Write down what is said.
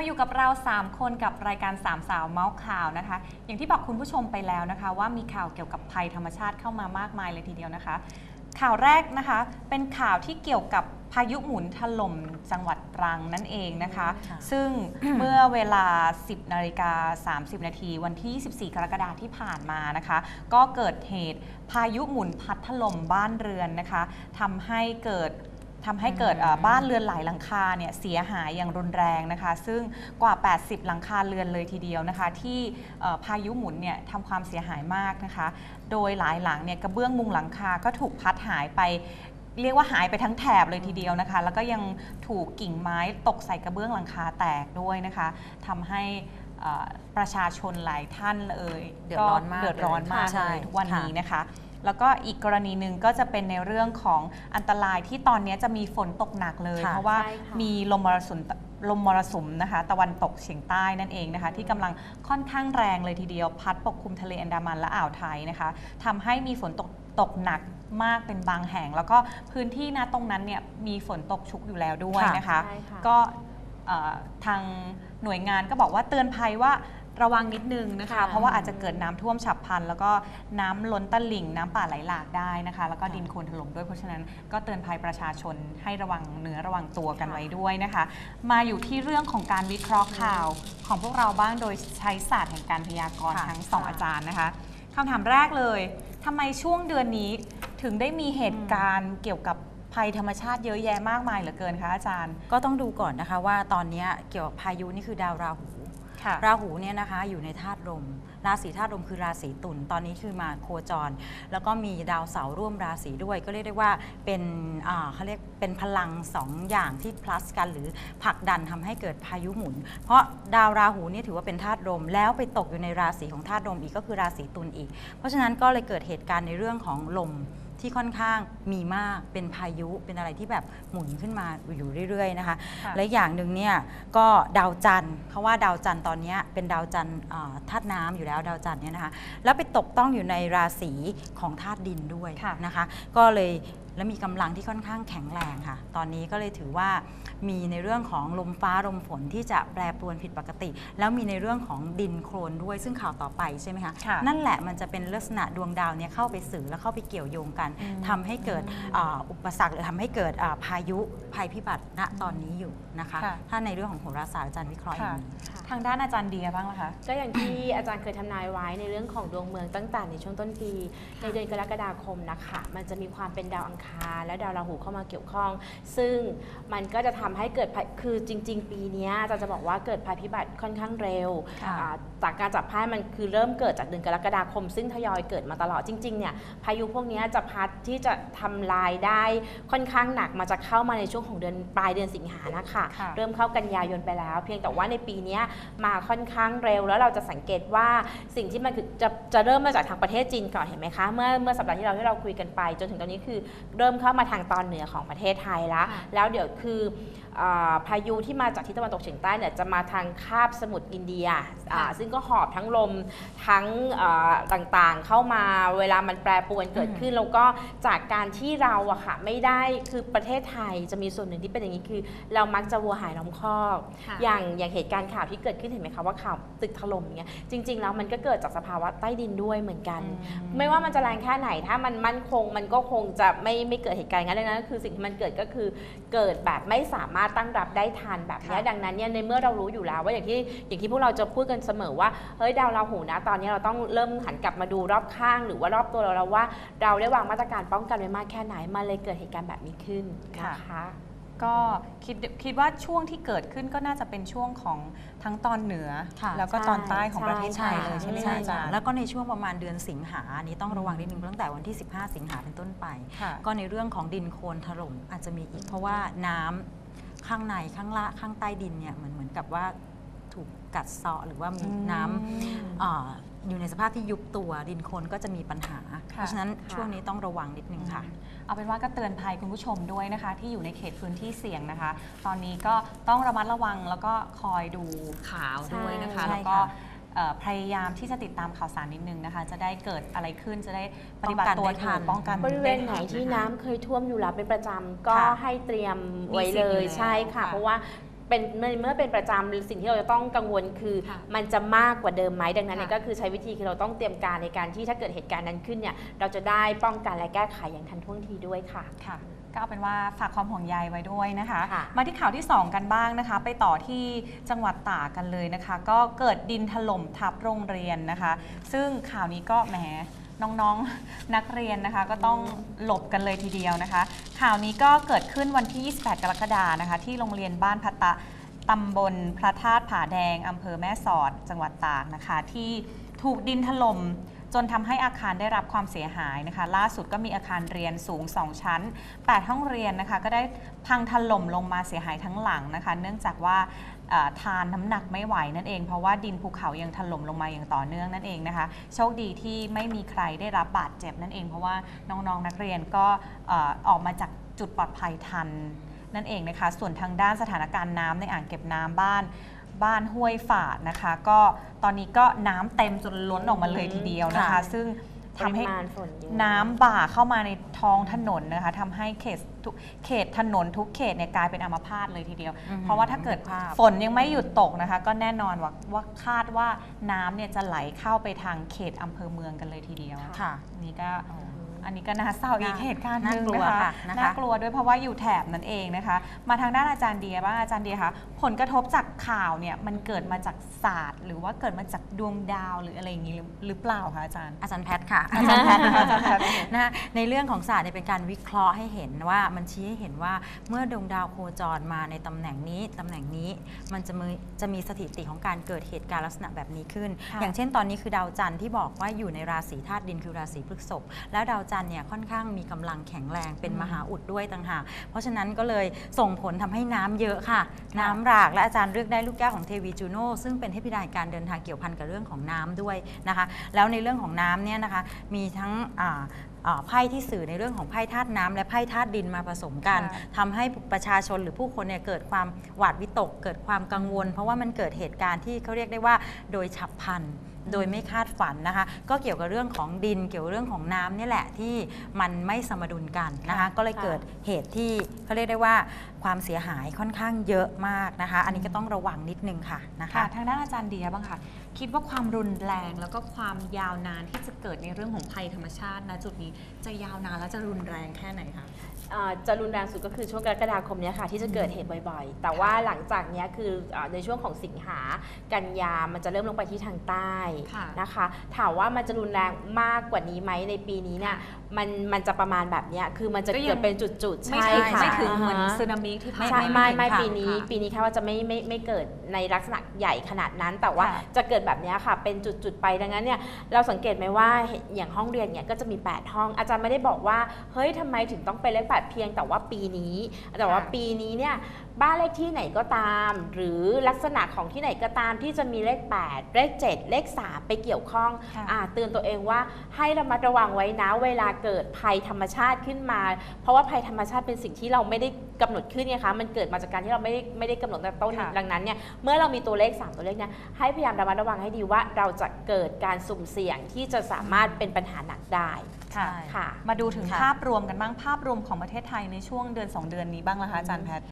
มาอยู่กับเรา 3 คนกับรายการสามสาวเมาส์ข่าวนะคะ อย่างที่บอกคุณผู้ชมไปแล้วนะคะ ว่ามีข่าวเกี่ยวกับภัยธรรมชาติเข้ามามากมายเลยทีเดียวนะคะ ข่าวแรกนะคะ เป็นข่าวที่เกี่ยวกับพายุหมุนถล่มจังหวัดตรังนั่นเองนะคะค่ะซึ่งเมื่อเวลา 10นาฬิกา30 นาทีวันที่ 24 กรกฎาคมที่ผ่านมานะคะ ก็เกิดเหตุพายุหมุนพัดถล่มบ้านเรือนนะคะทำให้เกิด ทำให้เกิดเอ่อบ้านเรือนหลายหลังคาเนี่ยเสียหายอย่างรุนแรงนะคะ ซึ่งกว่า 80 หลังคาเรือนเลยทีเดียวนะคะ ที่เอ่อพายุหมุนเนี่ยทำความเสียหายมากนะคะ โดยหลายหลังเนี่ยกระเบื้องมุงหลังคาก็ถูกพัดหายไปเรียกว่าหายไปทั้งแถบเลยทีเดียวนะคะ แล้วก็ยังถูกกิ่งไม้ตกใส่กระเบื้องหลังคาแตกด้วยนะคะทำให้เอ่อประชาชนหลายท่านเลยเดือดร้อนมากเดือดร้อนมากใช่เลยทุกวันค่ะนี้นะคะ แล้วก็อีกกรณีหนึ่งก็จะเป็นในเรื่องของอันตรายที่ตอนนี้จะมีฝนตกหนักเลยค่ะเพราะว่าใช่ค่ะมีลมมรสุมลมมรสุมนะคะตะวันตกเฉียงใต้นั่นเองนะคะที่กำลังค่อนข้างแรงเลยทีเดียว พัดปกคลุมทะเลอันดามันและอ่าวไทยนะคะทำให้มีฝนตกตกหนักมากเป็นบางแห่ง แล้วก็พื้นที่นะตรงนั้นเนี่ยมีฝนตกชุกอยู่แล้วด้วยนะคะใช่ค่ะก็เอ่อทางหน่วยงานก็บอกว่าเตือนภัยว่า ระวังนิดนึงนะคะ ค่ะ เพราะว่าอาจจะเกิดน้ำท่วมฉับพลัน แล้วก็น้ำล้นตลิ่ง น้ำป่าไหลหลากได้นะคะ แล้วก็ค่ะดินโคลนถล่มด้วยเพราะฉะนั้นก็เตือนภัยประชาชนให้ระวังเนื้อระวังตัวกันไว้ด้วยนะคะ มาอยู่ที่เรื่องของการวิเคราะห์ข่าวของพวกเราบ้างโดยใช้ศาสตร์แห่งการพยากรณ์ค่ะ ทั้งสองอาจารย์นะคะคำถามแรกเลยทำไมช่วงเดือนนี้ถึงได้มีเหตุการณ์เกี่ยวกับภัยธรรมชาติเยอะแยะมากมายเหลือเกินคะอาจารย์ ก็ต้องดูก่อนนะคะว่าตอนเนี้ยเกี่ยวกับพายุนี่คือดาวราหู ค่ะราหูเนี่ยนะคะอยู่ในธาตุลม ราศีธาตุลมคือราศีตุลตอนนี้คือมาโคจร แล้วก็มีดาวเสาร์ร่วมราศีด้วย ก็เรียกได้ว่าเป็นอ่าเขาเรียกเป็นพลังสองอย่างที่ plus กันหรือผลักดันทำให้เกิดพายุหมุน เพราะดาวราหูเนี่ยถือว่าเป็นธาตุลม แล้วไปตกอยู่ในราศีของธาตุลมอีกก็คือราศีตุลอีก เพราะฉะนั้นก็เลยเกิดเหตุการณ์ในเรื่องของลม ที่ค่อนข้างมีมากเป็นพายุเป็นอะไรที่แบบหมุนขึ้นมาอยู่เรื่อยๆนะคะ ค่ะและอย่างหนึ่งเนี่ยก็ดาวจันทร์เพราะว่าดาวจันทร์ตอนเนี้ยเป็นดาวจันทร์อ่าธาตุน้ำอยู่แล้วดาวจันทร์เนี่ยนะคะแล้วไปตกต้องอยู่ในราศีของธาตุดินด้วยค่ะ นะคะ ก็เลย และมีกำลังที่ค่อนข้างแข็งแรงค่ะ ตอนนี้ก็เลยถือว่ามีในเรื่องของลมฟ้าลมฝนที่จะแปรปรวนผิดปกติ แล้วมีในเรื่องของดินโคลนด้วยซึ่งข่าวต่อไปใช่ไหมคะค่ะนั่นแหละมันจะเป็นลักษณะดวงดาวเนี่ยเข้าไปสื่อและเข้าไปเกี่ยวโยงกันอืมทำให้เกิดอ่าอุปสรรคหรือทำให้เกิดอ่าพายุภัยพิบัติณตอนนี้อยู่นะคะค่ะถ้าในเรื่องของโหราศาสตร์อาจารย์วิเคราะห์อย่างนี้ทางด้านอาจารย์เดียบ้างล่ะคะก็อย่างที่อาจารย์เคยทำนายไว้ในเรื่องของดวงเมืองตั้งแต่ในช่วงต้นปีในเดือนกรกฎาคมนะคะมันจะมีความเป็นดาวอังคารและดาวราหูเข้ามาเกี่ยวข้อง ซึ่งมันก็จะทำให้เกิดภัยคือจริง ๆ ปีเนี้ยอาจารย์จะบอกว่าเกิดภัยพิบัติค่อนข้างเร็วค่ะอ่าจากการจับไพ่มันคือเริ่มเกิดจากเดือนกรกฎาคม ซึ่งทยอยเกิดมาตลอดจริงๆเนี่ยพายุพวกเนี้ยจะพัดที่จะทำลายได้ค่อนข้างหนักมาจะเข้ามาในช่วงของเดือนปลายเดือนสิงหานะคะค่ะเริ่มเข้ากันยายนไปแล้ว เพียงแต่ว่าในปีเนี้ยมาค่อนข้างเร็ว แล้วเราจะสังเกตว่าสิ่งที่มันคือจะจะเริ่มมาจากทางประเทศจีนก่อนเห็นไหมคะเมื่อเมื่อสัปดาห์ที่เราที่เราคุยกันไป จนถึงตอนนี้คือเริ่มเข้ามาทางตอนเหนือของประเทศไทยแล้วค่ะแล้วเดี๋ยวคืออาพายุที่มาจากทิศตะวันตกเฉียงใต้เนี่ยจะมาทางคาบสมุทรอินเดียอ่าซึ่งก็หอบทั้งลมทั้งอ่าต่างๆเข้ามาเวลามันแปรปรวนเกิดขึ้น แล้วก็จากการที่เราอะค่ะไม่ได้คือประเทศไทยจะมีส่วนหนึ่งที่เป็นอย่างนี้คือ เรามักจะวัวหายล้อมคอกค่ะอย่างอย่างเหตุการณ์ข่าวที่เกิดขึ้นเห็นไหมคะว่าข่าวตึกถล่มอย่างเงี้ยจริง ๆ แล้วมันก็เกิดจากสภาวะใต้ดินด้วยเหมือนกัน ไม่ว่ามันจะแรงแค่ไหนถ้ามันมั่นคงมันก็คงจะไม่ไม่เกิดเหตุการณ์อย่างนั้นเลยนะก็คือสิ่งที่มันเกิดก็คือเกิดแบบไม่สามารถตั้งรับได้ทันแบบเนี้ยค่ะดังนั้นเนี่ยในเมื่อเรารู้อยู่แล้วว่าอย่างที่อย่างที่พวกเราจะพูดกันเสมอว่าเฮ้ยดาวราหูนะตอนนี้เราต้องเริ่มหันกลับมาดูรอบข้างหรือว่ารอบตัวเราแล้วว่า เราได้วางมาตรการป้องกันไว้มากแค่ไหนมันเลยเกิดเหตุการณ์แบบนี้ขึ้นนะคะก็คิดคิดว่าช่วงที่เกิดขึ้นก็น่าจะเป็นช่วงของทั้งตอนเหนือค่ะแล้วก็ใช่ตอนใต้ของประเทศไทยใช่เลยใช่ไหมใช่คะอาจารย์แล้วก็ในช่วงประมาณเดือนสิงหาอันนี้ต้องระวังนิดนึงตั้งแต่วันที่ 15 สิงหาเป็นต้นไปค่ะก็ในเรื่องของดินโคลนถล่มอาจจะมีอีกเพราะว่าน้ำ ข้างในข้างละข้างใต้ดินเนี่ยเหมือนเหมือนกับว่าถูกกัดเซาะหรือว่ามีน้ำอ่าอยู่ในสภาพที่ยุบตัวดินโคลนก็จะมีปัญหา เพราะฉะนั้นค่ะ ช่วงนี้ต้องระวังนิดนึงค่ะ เอาเป็นว่าก็เตือนภัยคุณผู้ชมด้วยนะคะ ที่อยู่ในเขตพื้นที่เสี่ยงนะคะ ตอนนี้ก็ต้องระมัดระวังแล้วก็คอยดูข่าวด้วยนะคะ ใช่แล้วก็ค่ะเอ่อ พยายามที่จะติดตามข่าวสารนิดนึงนะคะ จะได้เกิดอะไรขึ้นจะได้ปฏิบัติตัวป้องกันได้ทัถูกนป้องกันบริเวณไหนด้ทัที่ะคะน้ำเคยท่วมอยู่แล้วเป็นประจำก็ค่ะให้เตรียมไว้มีสิ่เลงอยู่ยแล้วใช่ค่ะค่ะ เพราะว่าเป็นเมื่อเมื่อเป็นประจำสิ่งที่เราจะต้องกังวลคือค่ะมันจะมากกว่าเดิมไหมดังนั้นเนี่ยค่ะก็คือใช้วิธีคือเราต้องเตรียมการในการที่ถ้าเกิดเหตุการณ์นั้นขึ้นเนี่ยเราจะได้ป้องกันและแก้ไขอย่างทันท่วงทีด้วยค่ะค่ะ ก็เอาเป็นว่าฝากความห่วงใยไว้ด้วยนะคะ ค่ะมาที่ข่าวที่ 2 กันบ้างนะคะ ไปต่อที่จังหวัดตากกันเลยนะคะ ก็เกิดดินถล่มทับโรงเรียนนะคะ ซึ่งข่าวนี้ก็แหมน้องๆ นักเรียนนะคะ ก็ต้องหลบกันเลยทีเดียวนะคะ ข่าวนี้ก็เกิดขึ้นวันที่ 28 กรกฎานะคะ ที่โรงเรียนบ้านพัตตะตำบลพระธาตุผาแดงอำเภอแม่สอด จังหวัดตากนะคะ ที่ถูกดินถล่ม จนทำให้อาคารได้รับความเสียหายนะคะ ล่าสุดก็มีอาคารเรียนสูง 2 ชั้น 8 ห้องเรียนนะคะ ก็ได้พังถล่มลงมาเสียหายทั้งหลังนะคะ เนื่องจากว่าทานน้ำหนักไม่ไหวนั่นเอง เพราะว่าดินภูเขายังถล่มลงมาอย่างต่อเนื่องนั่นเองนะคะ โชคดีที่ไม่มีใครได้รับบาดเจ็บนั่นเอง เพราะว่าน้องๆนนักเรียนก็ออออกมาจากจุดปลอดภัยทันนั่นเองนะคะ ส่วนทางด้านสถานการณ์น้ำในอ่างเก็บน้ำบ้าน บ้านห้วยฝาดนะคะ ก็ตอนนี้ก็น้ำเต็มจนล้นออกมาเลยทีเดียวนะคะ ค่ะ ซึ่งทำให้ ปริมาณฝนเยอะ น้ำบ่าเข้ามาในท้องถนนนะคะทำให้เขตทุกเขตถนนทุกเขตเนี่ยกลายเป็นอัมพาตเลยทีเดียว อือหือเพราะว่าถ้าเกิดภาพ ฝนยังไม่หยุดตกนะคะ ก็แน่นอนว่าว่าคาดว่าน้ำเนี่ยจะไหลเข้าไปทางเขตอำเภอเมืองกันเลยทีเดียวค่ะ นี่ก็ อันนี้ก็น่าเศร้าอีกน่าเหตุการณ์หนึ่งน่ากลัวนะคะค่ะนะคะน่ากลัวด้วยเพราะว่าอยู่แถบนั่นเองนะคะ มาทางด้านอาจารย์เดียบ้างอาจารย์เดียคะผลกระทบจากข่าวเนี่ยมันเกิดมาจากศาสตร์ หรือว่าเกิดมาจากดวงดาวหรืออะไรอย่างนี้หรือหรือเปล่าคะอาจารย์อาจารย์แพทย์ค่ะอาจารย์แพทย์นะคะอาจารย์แพทย์นะในเรื่องของศาสตร์เนี่ยเป็นการวิเคราะห์ให้เห็นว่ามันชี้ให้เห็นว่าเมื่อดวงดาวโคจรมาในตำแหน่งนี้ตำแหน่งนี้มันจะมีจะมีสถิติของการเกิดเหตุการณ์ลักษณะแบบนี้ขึ้นค่ะอย่างเช่นตอนนี้คือดาวจันทร์ที่บอกว่าอยู่ในราศีธาตุดินคือราศีพฤษภแล้วดาวจันทร์เนี่ยค่อนข้างมีกำลังแข็งแรงเป็นอืมมหาอุดด้วยต่างหากเพราะฉะนั้นก็เลยส่งผลทำให้น้ำเยอะค่ะ น้ำหลากและอาจารย์เลือกได้ลูกแก้วของเทวีจูโน่ซึ่งเป็นเทพธิดาแห่งการเดินทางเกี่ยวพันกับเรื่องของน้ำด้วยนะคะ แล้วในเรื่องของน้ำเนี่ยนะคะมีทั้งอ่าอ่าไพ่ที่สื่อในเรื่องของไพ่ธาตุน้ำและไพ่ธาตุดินมาผสมกันค่ะ ทำให้ประชาชนหรือผู้คนเนี่ยเกิดความหวาดวิตก เกิดความกังวล เพราะว่ามันเกิดเหตุการณ์ที่เขาเรียกได้ว่าโดยฉับพลันโดยไม่คาดฝันนะคะ ก็เกี่ยวกับเรื่องของดินเกี่ยวกับเรื่องของน้ำเนี่ยแหละที่มันไม่สมดุลกันนะคะค่ะก็เลยเกิดเหตุที่เขาเรียกได้ว่าความเสียหายค่อนข้างเยอะมากนะคะ อันนี้ก็ต้องระวังนิดนึงค่ะนะคะค่ะทางด้านอาจารย์เดียบ้างค่ะ คิดว่าความรุนแรงแล้วก็ความยาวนานที่จะเกิดในเรื่องของภัยธรรมชาติณจุดนี้จะยาวนานและจะรุนแรงแค่ไหนคะอ่าจะรุนแรงสุดก็คือช่วงกรกฎาคมเนี้ยค่ะที่จะเกิดเหตุบ่อยๆ แต่ว่าหลังจากเนี้ยคืออาในช่วงของสิงหากันยามันจะเริ่มลงไปที่ทางใต้ค่ะนะคะ ถามว่ามันจะรุนแรงมากกว่านี้ไหมในปีนี้เนี่ยมันมันจะประมาณแบบเนี้ยคือมันจะก็ยังเกิดเป็นจุดๆไม่ใช่ถึงค่ะไม่ถึงเหมือนาฮะสึนามิที่ผ่านใช่มาไม่ไม่ไม่ค่ะปีนี้ค่ะปีนี้แค่ว่าจะไม่ไม่ไม่เกิดในลักษณะใหญ่ขนาดนั้น แต่ว่าค่ะจะเกิดแบบเนี้ยค่ะ เป็นจุดๆไปดังนั้นเนี่ยเราสังเกตไหมว่าอย่างห้องเรียนเนี่ยก็จะมี 8 ห้อง อาจารย์ไม่ได้บอกว่าเฮ้ยทำไมถึงต้องเป็นเลขแปดเพียงแต่ว่าปีนี้ แต่ว่าค่ะปีนี้เนี่ย บ้านเลขที่ไหนก็ตาม หรือลักษณะของที่ไหนก็ตามที่จะมีเลข 8 เลข 7 เลข 3 ไปเกี่ยวข้องค่ะอ่าเตือนตัวเองว่าให้ระมัดระวังไว้นะเวลาเกิดภัยธรรมชาติขึ้นมา เพราะว่าภัยธรรมชาติเป็นสิ่งที่เราไม่ได้กำหนดขึ้นไงคะมันเกิดมาจากการที่เราไม่ได้ไม่ได้กำหนดแต่ต้นค่ะดังนั้นเนี่ยเมื่อเรามีตัวเลข 3 ตัวเลขเนี่ยให้พยายามระมัดระวังให้ดีว่าเราจะเกิดการสุ่มเสี่ยงที่จะสามารถเป็นปัญหาหนักได้ค่ะใช่ค่ะมาดูถึงค่ะภาพรวมกันบ้างภาพรวมของประเทศไทยในช่วงเดือน 2 เดือนนี้บ้างละคะอาจารย์แพทย์